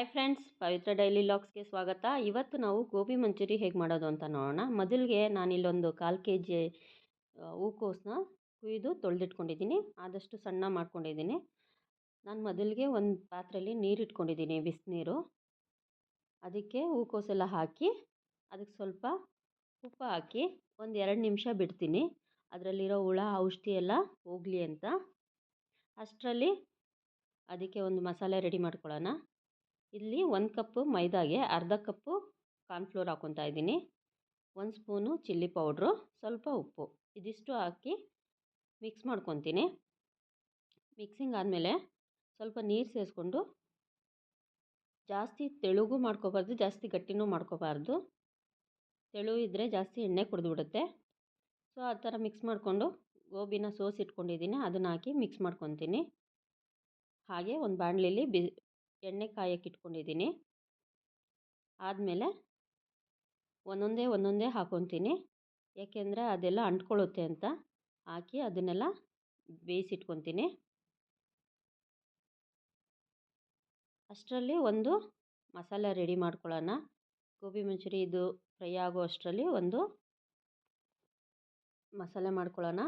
Hi friends Pavitra daily ಲಾಕ್ಸ್ಗೆ ಸ್ವಾಗತ. ಇವತ್ತು ನಾವು ಗೋಬಿ ಮಂಚೂರಿ ಹೇಗೆ ಮಾಡೋದು ಅಂತ ನೋಡೋಣ. ಮೊದಲಿಗೆ ನಾನಿಲ್ಲೊಂದು ಕಾಲು ಕೆ ಜಿ ಹೂಕೋಸನ್ನ ಕುಯ್ದು ತೊಳೆದಿಟ್ಕೊಂಡಿದ್ದೀನಿ. ಆದಷ್ಟು ಸಣ್ಣ ಮಾಡ್ಕೊಂಡಿದ್ದೀನಿ. ನಾನು ಮೊದಲಿಗೆ ಒಂದು ಪಾತ್ರೆಯಲ್ಲಿ ನೀರು ಇಟ್ಕೊಂಡಿದ್ದೀನಿ ಬಿಸಿನೀರು. ಅದಕ್ಕೆ ಹೂಕೋಸೆಲ್ಲ ಹಾಕಿ, ಅದಕ್ಕೆ ಸ್ವಲ್ಪ ಉಪ್ಪು ಹಾಕಿ ಒಂದು ಎರಡು ನಿಮಿಷ ಬಿಡ್ತೀನಿ. ಅದರಲ್ಲಿರೋ ಹುಳ, ಔಷಧಿ ಎಲ್ಲ ಹೋಗಲಿ ಅಂತ. ಅಷ್ಟರಲ್ಲಿ ಅದಕ್ಕೆ ಒಂದು ಮಸಾಲೆ ರೆಡಿ ಮಾಡ್ಕೊಳ್ಳೋಣ. ಇಲ್ಲಿ ಒಂದು ಕಪ್ಪು ಮೈದಾಗೆ ಅರ್ಧ ಕಪ್ಪು ಕಾರ್ನ್ಫ್ಲೋರ್ ಹಾಕ್ಕೊತಾ ಇದ್ದೀನಿ. ಒಂದು ಸ್ಪೂನು ಚಿಲ್ಲಿ ಪೌಡ್ರು ಸ್ವಲ್ಪ ಉಪ್ಪು. ಇದಿಷ್ಟು ಹಾಕಿ ಮಿಕ್ಸ್ ಮಾಡ್ಕೊತೀನಿ. ಮಿಕ್ಸಿಂಗ್ ಆದಮೇಲೆ ಸ್ವಲ್ಪ ನೀರು ಸೇರಿಸ್ಕೊಂಡು ಜಾಸ್ತಿ ತೆಳುಗೂ ಮಾಡ್ಕೋಬಾರ್ದು, ಜಾಸ್ತಿ ಗಟ್ಟಿನೂ ಮಾಡ್ಕೋಬಾರ್ದು. ತೆಳು ಇದ್ದರೆ ಜಾಸ್ತಿ ಎಣ್ಣೆ ಕುಡಿದ್ಬಿಡುತ್ತೆ. ಸೊ ಆ ಥರ ಮಿಕ್ಸ್ ಮಾಡಿಕೊಂಡು ಗೋಬಿನ ಸೋಸಿ ಇಟ್ಕೊಂಡಿದ್ದೀನಿ. ಅದನ್ನು ಹಾಕಿ ಮಿಕ್ಸ್ ಮಾಡ್ಕೊತೀನಿ. ಹಾಗೆ ಒಂದು ಬಾಣಲಿಲಿ ಬಿ ಎಣ್ಣೆ ಕಾಯಕ್ಕೆ ಇಟ್ಕೊಂಡಿದ್ದೀನಿ. ಆದಮೇಲೆ ಒಂದೊಂದೇ ಒಂದೊಂದೇ ಹಾಕೊತೀನಿ. ಏಕೆಂದರೆ ಅದೆಲ್ಲ ಅಂಟ್ಕೊಳ್ಳುತ್ತೆ ಅಂತ ಹಾಕಿ ಅದನ್ನೆಲ್ಲ ಬೇಯಿಸಿಟ್ಕೊತೀನಿ. ಅಷ್ಟರಲ್ಲಿ ಒಂದು ಮಸಾಲ ರೆಡಿ ಮಾಡ್ಕೊಳ್ಳೋಣ. ಗೋಬಿ ಮಂಚೂರಿ ಇದು ಫ್ರೈ ಆಗೋ ಅಷ್ಟರಲ್ಲಿ ಒಂದು ಮಸಾಲೆ ಮಾಡ್ಕೊಳ್ಳೋಣ.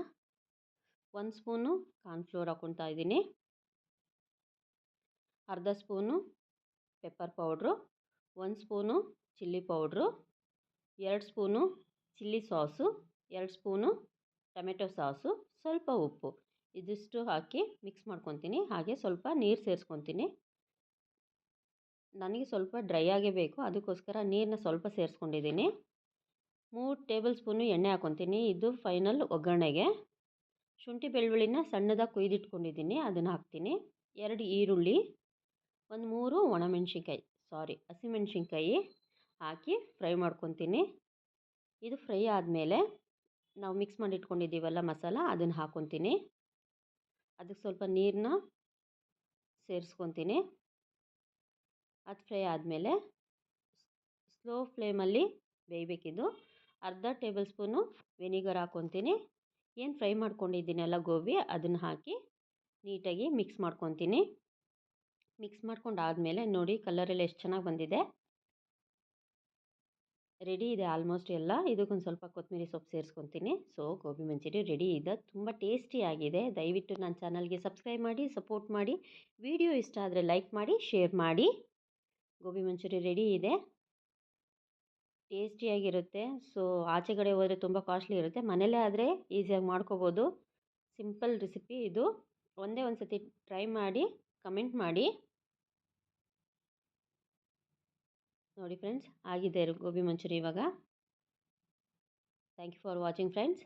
ಒಂದು ಸ್ಪೂನು ಕಾರ್ನ್ಫ್ಲೋರ್ ಹಾಕ್ಕೊತಾ ಇದ್ದೀನಿ. ಅರ್ಧ ಸ್ಪೂನು ಪೆಪ್ಪರ್ ಪೌಡ್ರು, ಒಂದು ಸ್ಪೂನು ಚಿಲ್ಲಿ ಪೌಡ್ರು, ಎರಡು ಸ್ಪೂನು ಚಿಲ್ಲಿ ಸಾಸು, ಎರಡು ಸ್ಪೂನು ಟೊಮೆಟೊ ಸಾಸು, ಸ್ವಲ್ಪ ಉಪ್ಪು. ಇದಿಷ್ಟು ಹಾಕಿ ಮಿಕ್ಸ್ ಮಾಡ್ಕೊತೀನಿ. ಹಾಗೆ ಸ್ವಲ್ಪ ನೀರು ಸೇರಿಸ್ಕೊತೀನಿ. ನನಗೆ ಸ್ವಲ್ಪ ಡ್ರೈ ಆಗೇ ಬೇಕು. ಅದಕ್ಕೋಸ್ಕರ ನೀರನ್ನ ಸ್ವಲ್ಪ ಸೇರಿಸ್ಕೊಂಡಿದ್ದೀನಿ. ಮೂರು ಟೇಬಲ್ ಸ್ಪೂನು ಎಣ್ಣೆ ಹಾಕ್ಕೊತೀನಿ ಇದು ಫೈನಲ್ ಒಗ್ಗರಣೆಗೆ. ಶುಂಠಿ ಬೆಳ್ಳುಳ್ಳಿನ ಸಣ್ಣದಾಗಿ ಕುಯ್ದಿಟ್ಕೊಂಡಿದ್ದೀನಿ. ಅದನ್ನು ಹಾಕ್ತೀನಿ. ಎರಡು ಈರುಳ್ಳಿ. ಒಂದು ಮೂರು ಒಣಮೆಣ್ಸಿನ್ಕಾಯಿ ಸಾರಿ ಹಸಿಮೆಣ್ಸಿನ್ಕಾಯಿ ಹಾಕಿ ಫ್ರೈ ಮಾಡ್ಕೊತೀನಿ. ಇದು ಫ್ರೈ ಆದಮೇಲೆ ನಾವು ಮಿಕ್ಸ್ ಮಾಡಿ ಇಟ್ಕೊಂಡಿದ್ದೀವಲ್ಲ ಮಸಾಲ, ಅದನ್ನು ಹಾಕ್ಕೊತೀನಿ ಅದಕ್ಕೆ ಸ್ವಲ್ಪ ನೀರನ್ನ ಸೇರಿಸ್ಕೊತೀನಿ. ಅದು ಫ್ರೈ ಆದಮೇಲೆ ಸ್ಲೋ ಫ್ಲೇಮಲ್ಲಿ ಬೇಯಬೇಕಿದ್ದು ಅರ್ಧ ಟೇಬಲ್ ಸ್ಪೂನು ವೆನಿಗರ್ ಹಾಕ್ಕೊತೀನಿ ಏನು ಫ್ರೈ ಮಾಡ್ಕೊಂಡಿದ್ದೀನಲ್ಲ ಗೋಬಿ, ಅದನ್ನು ಹಾಕಿ ನೀಟಾಗಿ ಮಿಕ್ಸ್ ಮಾಡ್ಕೊತೀನಿ. ಮಿಕ್ಸ್ ಮಾಡ್ಕೊಂಡು ಆದಮೇಲೆ ನೋಡಿ ಕಲರೆಲ್ಲ ಎಷ್ಟು ಚೆನ್ನಾಗಿ ಬಂದಿದೆ. ರೆಡಿ ಇದೆ ಆಲ್ಮೋಸ್ಟ್ ಎಲ್ಲ. ಇದಕ್ಕೊಂದು ಸ್ವಲ್ಪ ಕೊತ್ತಂಬರಿ ಸೊಪ್ಪು ಸೇರಿಸ್ಕೊತೀನಿ. ಸೊ, ಗೋಬಿ ಮಂಚೂರಿ ರೆಡಿ ಇದೆ. ತುಂಬ ಟೇಸ್ಟಿಯಾಗಿದೆ ದಯವಿಟ್ಟು ನನ್ನ ಚಾನಲ್ಗೆ ಸಬ್ಸ್ಕ್ರೈಬ್ ಮಾಡಿ, ಸಪೋರ್ಟ್ ಮಾಡಿ. ವಿಡಿಯೋ ಇಷ್ಟ ಆದರೆ ಲೈಕ್ ಮಾಡಿ, ಶೇರ್ ಮಾಡಿ. ಗೋಬಿ ಮಂಚೂರಿ ರೆಡಿ ಇದೆ. ಟೇಸ್ಟಿಯಾಗಿರುತ್ತೆ ಸೊ, ಆಚೆ ಕಡೆ ಹೋದರೆ ತುಂಬ ಕಾಸ್ಟ್ಲಿ ಇರುತ್ತೆ. ಮನೇಲೇ ಆದರೆ ಈಸಿಯಾಗಿ ಮಾಡ್ಕೋಬೋದು. ಸಿಂಪಲ್ ರೆಸಿಪಿ ಇದು. ಒಂದೇ ಒಂದು ಸತಿ ಟ್ರೈ ಮಾಡಿ. ಕಮೆಂಟ್ ಮಾಡಿ. ನೋಡಿ ಫ್ರೆಂಡ್ಸ್ ಆಗಿದೆ ಗೋಬಿ ಮಂಚೂರಿ ಇವಾಗ. Thank you for watching friends